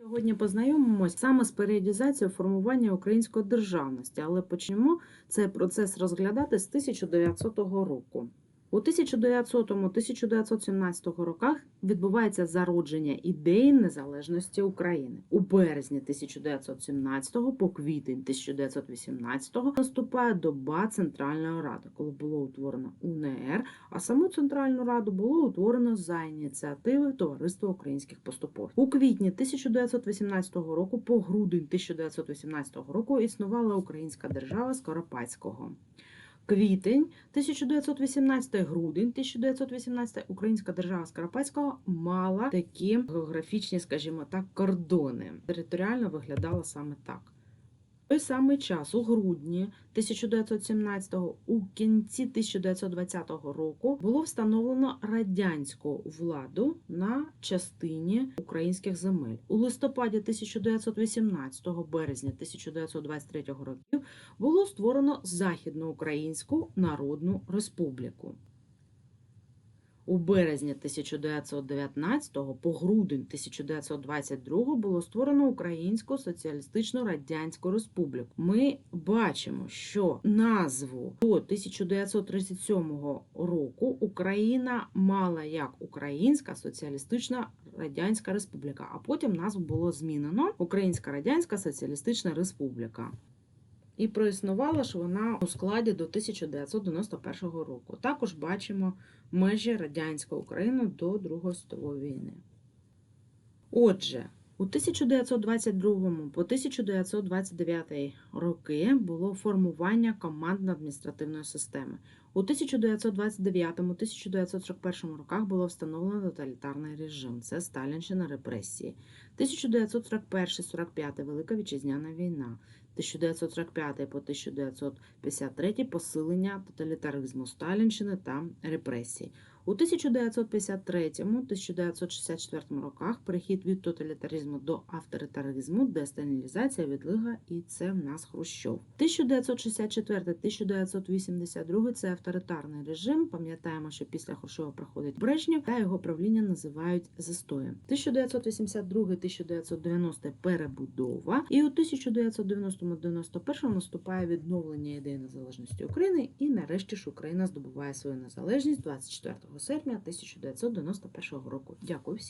Сьогодні познайомимось саме з періодізацією формування української державності, але почнемо цей процес розглядати з 1900 року. У 1900-1917 роках відбувається зародження ідеї незалежності України. У березні 1917 по квітень 1918 наступає доба Центральної Ради, коли було утворено УНР, а саму Центральну Раду було утворено за ініціативи Товариства українських поступовців. У квітні 1918 року по грудень 1918 року існувала українська держава Скоропадського. Квітень 1918 грудень 1918 Українська держава Скарпатського мала такі географічні, скажімо так, кордони. Територіально виглядала саме так. Той самий час, у грудні 1917-го, у кінці 1920 року було встановлено радянську владу на частині українських земель. У листопаді 1918 березня 1923 років було створено Західноукраїнську Народну Республіку. У березні 1919 по грудень 1922 було створено Українську Соціалістичну Радянську Республіку. Ми бачимо, що назву до 1937 року Україна мала як Українська Соціалістична Радянська Республіка, а потім назву було змінено Українська Радянська Соціалістична Республіка. І проіснувала ж вона у складі до 1991 року. Також бачимо межі радянської України до Другої світової війни. Отже, у 1922 по 1929 роки було формування командно-адміністративної системи. У 1929-1941 роках було встановлено тоталітарний режим. Це Сталінщина репресії. 1941-45 Велика Вітчизняна війна. 1945 по 1953 посилення тоталітаризму Сталінщини та репресій. У 1953-1964 роках перехід від тоталітаризму до авторитаризму, десталінізація, відлига, і це в нас Хрущов. 1964-1982 це авторитарний режим. Пам'ятаємо, що після Хрущова проходить Брежнєв та його правління називають застоєм. 1982-1990 перебудова, і у 1990-91 наступає відновлення ідеї незалежності України, і нарешті ж Україна здобуває свою незалежність 24 серпня 1991 року. Дякую всім.